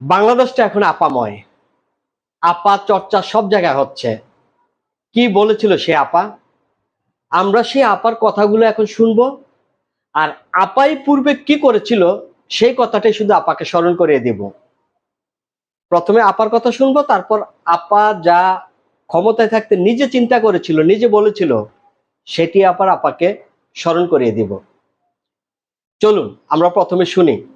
বাংলাদেশটা এখন আপাময়। আপা চর্চা সব জায়গায় হচ্ছে। কি বলেছিল সে আপা? আমরা সেই আপার কথাগুলো এখন শুনব। আর আপাই পূর্বে কি করেছিল, সেই কথাটাই শুধু আপাকে স্মরণ করিয়ে দিব। প্রথমে আপার কথা শুনব, তারপর আপা যা ক্ষমতায় থাকতে নিজে চিন্তা করেছিল, নিজে বলেছিল, সেটি আপার আপাকে স্মরণ করিয়ে দিব। চলুন, আমরা প্রথমে শুনি।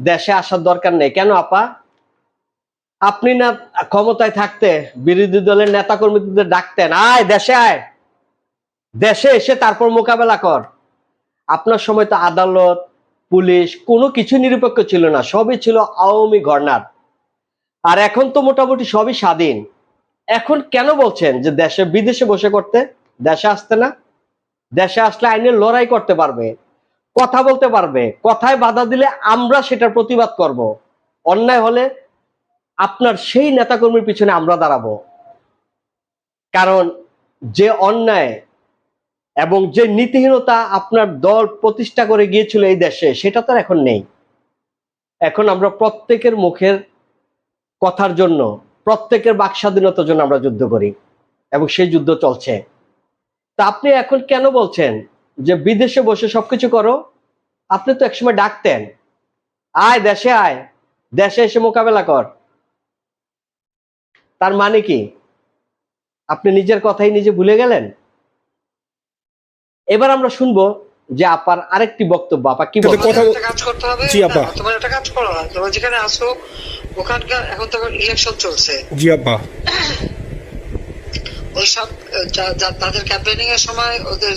দেশে আসার দরকার নেই। কেন আপা? আপনি না ক্ষমতায় থাকতে বিরোধী দলের নেতা কর্মীদের ডাকতেন, আয় দেশে আয়। দেশে এসে তারপর মোকাবেলা কর। আপনার সময় তো আদালত, পুলিশ, কোনো কিছু নিরপেক্ষ ছিল না, সবই ছিল আওয়ামী গর্নার আর এখন তো মোটামুটি সবই স্বাধীন। এখন কেন বলছেন যে দেশে, বিদেশে বসে করতে? দেশে আসতে না? দেশে আসলে আইনের লড়াই করতে পারবে। কথা বলতে পারবে। কথায় বাধা দিলে আমরা সেটার প্রতিবাদ করব। অন্যায় হলে আপনার সেই নেতাকর্মীর পিছনে আমরা দাঁড়াবো। কারণ যে অন্যায় এবং যে নীতিহীনতা আপনার দল প্রতিষ্ঠা করে গিয়েছিল এই দেশে, সেটা তো এখন নেই। এখন আমরা প্রত্যেকের মুখের কথার জন্য, প্রত্যেকের বাক স্বাধীনতার জন্য আমরা যুদ্ধ করি এবং সেই যুদ্ধ চলছে। তা আপনি এখন কেন বলছেন? যে বিদেশে বসে সবকিছু করো আপনি তো একসময় ডাকতেন। আয় দেশে আয়। দেশে এসে মোকাবেলা কর। তার মানে কি? আপনি নিজের কথাই নিজে ভুলে গেলেন? এবার আমরা শুনব যে আপার আরেকটি বক্তব্য আপা কি কাজ করতে হবে। জি, আপা। তোমার একটা কাজ করো না তোমার যেখানে আসো ওখানকার এখন তো ইলেকশন চলছে। জি আপা। ওই সব তাদের ক্যাম্পেনিং এর সময় ওদের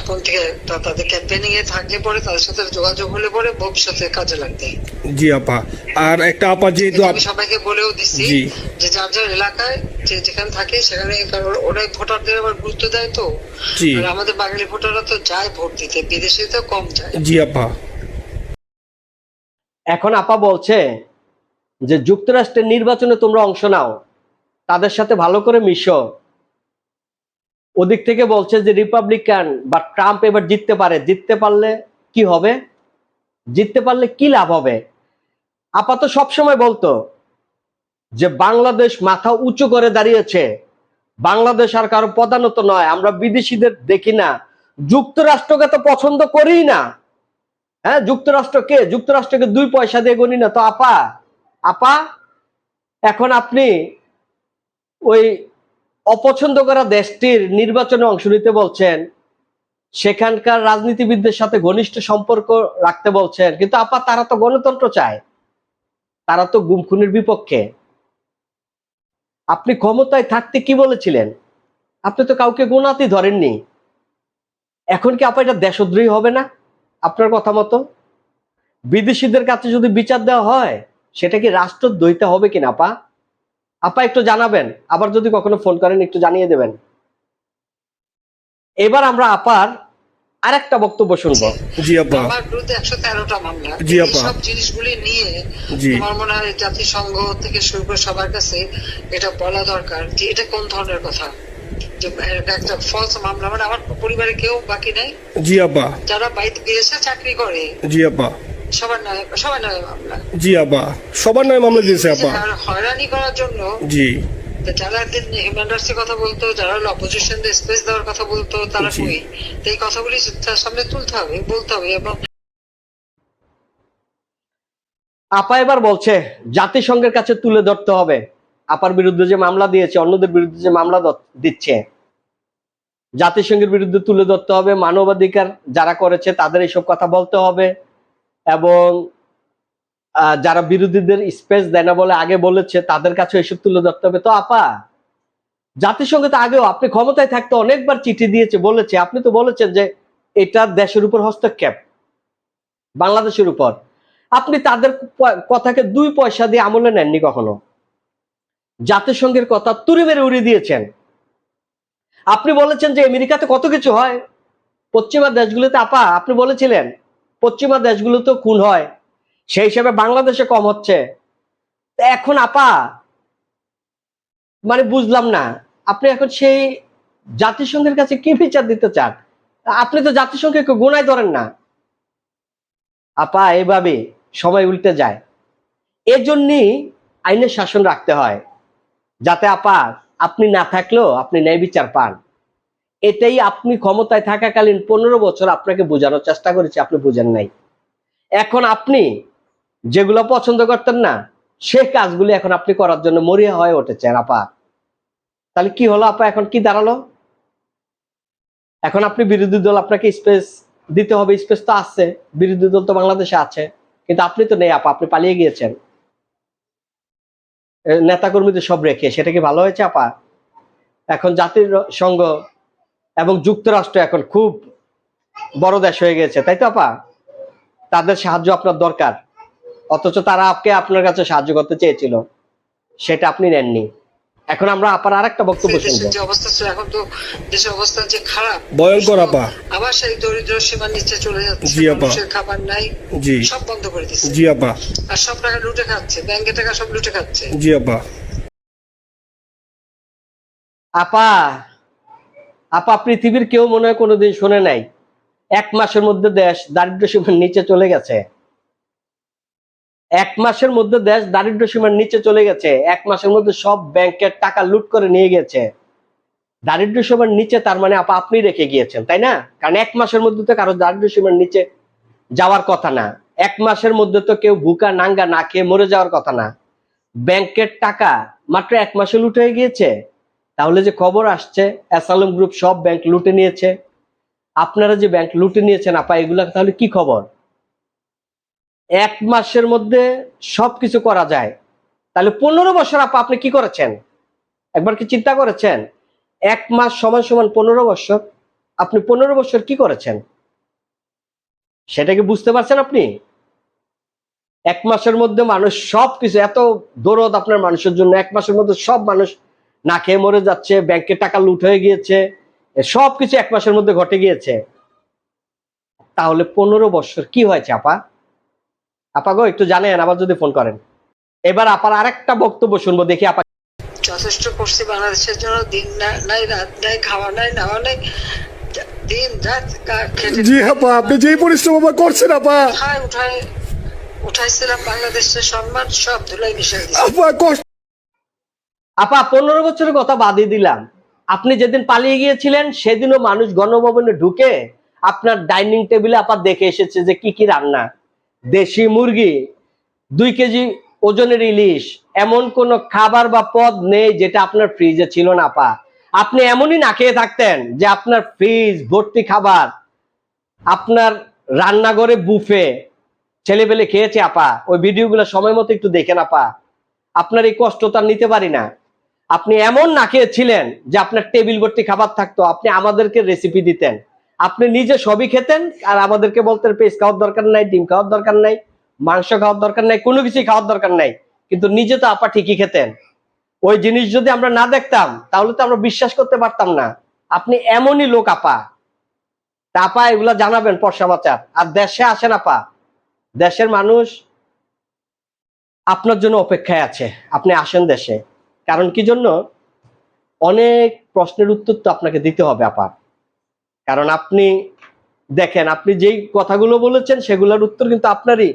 এখন থেকে তাদের ক্যাম্পেনিং এ থাকলে পরে তাদের সাথে যোগাযোগ হলে পরে ভবিষ্যতে কাজে লাগবে। জি আপা। আর একটা আপা যেহেতু আমি সবাইকে বলেও দিচ্ছি জি। যে যার যার এলাকায় যে যেখানে থাকে সেখানে কারণ ওরাই ভোটারদের আবার গুরুত্ব দেয় তো। জি। আর আমাদের বাঙালি ভোটাররা তো যায় ভোট দিতে বিদেশে তো কম যায়। জি আপা। এখন আপা বলছে যে যুক্তরাষ্ট্রের নির্বাচনে তোমরা অংশ নাও তাদের সাথে ভালো করে মিশো। ওদিক থেকে বলছে যে রিপাবলিকান বা ট্রাম্প এবার জিততে পারে। জিততে পারলে কি হবে? জিততে পারলে কি লাভ হবে? আপা তো সবসময় বলতো যে বাংলাদেশ মাথা উঁচু করে দাঁড়িয়েছে। বাংলাদেশ আর কারও প্রধানত নয়। আমরা বিদেশিদের দেখি না। যুক্তরাষ্ট্রকে তো পছন্দ করি না। হ্যাঁ যুক্তরাষ্ট্রকে যুক্তরাষ্ট্রকে দুই পয়সা দিয়ে গণি না। তো আপা আপা, এখন আপনি ওই অপছন্দ করা দেশটির নির্বাচনে অংশ নিতে বলছেন, সেখানকার রাজনীতিবিদদের সাথে ঘনিষ্ঠ সম্পর্ক রাখতে বলছেন, কিন্তু আপা, তারা তো গণতন্ত্র চায়, তারা তো গুমখুনের বিপক্ষে। আপনি ক্ষমতায় থাকতে কি বলেছিলেন? আপনি তো কাউকে গোনাতি ধরেননি। এখন কি আপা এটা দেশদ্রোহী হবে না, আপনার কথা মতো? বিদেশিদের কাছে যদি বিচার দেওয়া হয়, সেটা কি রাষ্ট্রদ্রোহিতা হবে কিনা আপা? আপা একটু জানাবেন আবার যদি কখনো ফোন করেন একটু জানিয়ে দেবেন। এবার আমরা আপার আরেকটা বক্তব্য শুনব। জি আপা। আমার বিরুদ্ধে একশো তেরোটা মামলা। জি, আপা। সব জিনিসগুলি নিয়ে জি। আমার মনে হয় জাতিসংঘ থেকে শুরু করে সবার কাছে এটা বলা দরকার যে এটা কোন ধরনের কথা? যে এটা একটা ফলস মামলা মানে আমার পরিবারে কেউ বাকি নাই? জি আপা। যারা বাইরে বিদেশে চাকরি করে। জি আপা। সবার নয় সবার নয় মামলা। জি আপা সবার নয় মামলা দিয়েছে আপা হয়রানি করার জন্য জি। যারা একদিন হিউম্যান রাইটস এর কথা বলতো যারা হলো অপোজিশন স্পেস দেওয়ার কথা বলতো তারা কই? তো এই কথাগুলি তার সামনে তুলতে হবে বলতে হবে এবং আপা এবার বলছে জাতিসংঘের কাছে তুলে ধরতে হবে। আপার বিরুদ্ধে যে মামলা দিয়েছে অন্যদের বিরুদ্ধে যে মামলা দিচ্ছে। জাতিসংঘের বিরুদ্ধে তুলে ধরতে হবে মানবাধিকার যারা করেছে তাদের এইসব কথা বলতে হবে। এবং যারা বিরোধীদের স্পেস দেয় না বলে আগে বলেছে, তাদের কাছে এসব তুলে ধরতে হবে। তো আপা, জাতিসংঘ তো আগেও আপনি ক্ষমতায় থাকতে অনেকবার চিঠি দিয়েছে, বলেছে। আপনি তো বলেছেন যে এটা দেশের উপর হস্তক্ষেপ, বাংলাদেশের উপর। আপনি তাদের কথাকে দুই পয়সা দিয়ে আমলে নেননি কখনো? জাতিসংঘের কথা তুড়ি মেরে উড়িয়ে দিয়েছেন। আপনি বলেছেন যে আমেরিকাতে কত কিছু হয়, পশ্চিমা দেশগুলোতে আপা, আপনি বলেছিলেন পশ্চিমা দেশগুলোতে খুন হয়, সেই হিসাবে বাংলাদেশে কম হচ্ছে। এখন আপা মানে বুঝলাম না, আপনি এখন সেই জাতিসংঘের কাছে কি বিচার দিতে চান? আপনি তো জাতিসংঘকে গোনায় ধরেন না। আপা, এভাবে সময় উল্টে যায়। এজন্যই আইনের শাসন রাখতে হয়, যাতে আপা, আপনি না থাকলেও আপনি ন্যায় বিচার পান। এটাই আপনি ক্ষমতায় থাকাকালীন পনেরো বছর আপনাকে বোঝানোর চেষ্টা করেছি, আপনি বুঝেন নাই। এখন আপনি যেগুলো পছন্দ করতেন না সে কাজগুলি এখন আপনি করার জন্য মরিয়া হয়ে উঠেছেন, আপা। তাহলে কি হলো, আপা, এখন কি দাঁড়াল? এখন আপনি বিরোধী দল আপনাকে স্পেস দিতে হবে স্পেস তো আছে, বিরোধী দল তো বাংলাদেশে আছে, কিন্তু আপনি তো নেই, আপা, আপনি পালিয়ে গিয়েছেন। নেতাকর্মীদের সব রেখে, সেটা কি ভালো হয়েছে, আপা? এখন জাতির সংঘ এবং যুক্তরাষ্ট্র এখন খুব বড় দেশ হয়ে গেছে তাই তো আপা? তাদের সাহায্য আপনার দরকার। অথচ তারা আপকে আপনার কাছে সাহায্য করতে চেয়েছিল সেটা আপনি নেননি। এখন আমরা আপার আরেকটা বক্তব্য শুনব। যে অবস্থা ছিল এখন তো দেশের অবস্থা যে খারাপ ভয়ঙ্কর আপা। আবার সেই দরিদ্র সীমার নিচে চলে যাচ্ছে জি আপা। খাবার নাই জি। সব বন্ধ করে দিচ্ছে। জি আপা। আর সব টাকা লুটে খাচ্ছে ব্যাংকে টাকা সব লুটে খাচ্ছে। জি আপা। আপা আপা, পৃথিবীর কেউ মনে হয় কোনোদিন শুনে নাই। এক মাসের মধ্যে দেশ দারিদ্র সীমার নিচে চলে গেছে। এক মাসের মধ্যে দেশ দারিদ্র সীমার নিচে চলে গেছে। এক মাসের মধ্যে সব ব্যাংকের টাকা লুট করে নিয়ে গেছে। দারিদ্র সীমার নিচে তার মানে আপা, আপনি রেখে গিয়েছেন, তাই না? কারণ এক মাসের মধ্যে তো কারও দারিদ্র সীমার নিচে যাওয়ার কথা না। এক মাসের মধ্যে তো কেউ ভুকা নাঙ্গা না খেয়ে মরে যাওয়ার কথা না। ব্যাংকের টাকা মাত্র এক মাসে লুট হয়ে গিয়েছে। তাহলে যে খবর আসছে অ্যাসালম গ্রুপ সব ব্যাংক লুটে নিয়েছে। আপনারা যে ব্যাংক লুটে নিয়েছেন, আপা, এগুলা তাহলে কি খবর? এক মাসের মধ্যে সবকিছু করা যায়। তাহলে পনেরো বছর আপা, আপনি কি করেছেন? একবার কি চিন্তা করেছেন? এক মাস সমান সমান পনেরো বছর, আপনি পনেরো বছর কি করেছেন? সেটা কি বুঝতে পারছেন আপনি? এক মাসের মধ্যে মানুষ সবকিছু, এত দরদ আপনার মানুষের জন্য, এক মাসের মধ্যে সব মানুষ না খেয়ে মরে যাচ্ছে ব্যাংকের টাকা লুট হয়ে গিয়েছে সবকিছু এক মাসের মধ্যে ঘটে গিয়েছে। তাহলে পনেরো বছর কি হয়েছে আপা? আপা গো একটু জানেন আবার যদি ফোন করেন। এবার আপার আরেকটা বক্তব্য শুনব দেখি আপা যথেষ্ট করছি বাংলাদেশের জন্য দিন নাই রাত নাই খাওয়া নাই নাওয়া নাই দিন রাত জি আপা আপনি যেই পরিশ্রম আপা করছেন আপা। উঠায় উঠায় উঠাইছিলাম বাংলাদেশের সম্মান সব ধুলাই মিশাই দিচ্ছে আপা কষ্ট আপা, পনেরো বছরের কথা বাদই দিলাম। আপনি যেদিন পালিয়ে গিয়েছিলেন, সেদিনও মানুষ গণভবনে ঢুকে আপনার ডাইনিং টেবিলে আপা দেখে এসেছে যে কি কি রান্না। দেশি মুরগি, দুই কেজি ওজনের ইলিশ, এমন কোন খাবার বা পদ নেই যেটা আপনার ফ্রিজে ছিল না, আপা। আপনি এমনই না খেয়ে থাকতেন যে আপনার ফ্রিজ, ভর্তি খাবার, আপনার রান্নাঘরে বুফে। ছেলে পেলে খেয়েছে, আপা। ওই ভিডিওগুলো সময় মতো একটু দেখেন, আপা। আপনার এই কষ্ট তার নিতে পারি না। আপনি এমন না খেয়েছিলেন যে আপনার টেবিল ভর্তি খাবার থাকতো, আপনি আমাদেরকে রেসিপি দিতেন। আপনি নিজে সবই খেতেন আর আমাদেরকে বলতেন, পেস্ট খাওয়ার দরকার নাই, ডিম খাওয়ার দরকার নাই, মাংস খাওয়ার দরকার নাই, কোনো কিছুই খাওয়ার দরকার নাই। কিন্তু নিজে তো আপা ঠিকই খেতেন। ওই জিনিস যদি আমরা না দেখতাম, তাহলে তো আমরা বিশ্বাস করতে পারতাম না। আপনি এমনই লোক আপা। আপা এগুলা জানাবেন পর্ষা বাচার। আর দেশে আসেন আপা। দেশের মানুষ আপনার জন্য অপেক্ষায় আছে। আপনি আসেন দেশে। কারণ কি জন্য? অনেক প্রশ্নের উত্তর তো আপনাকে দিতে হবে, আপা। কারণ আপনি দেখেন, আপনি যেই কথাগুলো বলেছেন, সেগুলোর উত্তর কিন্তু আপনারই।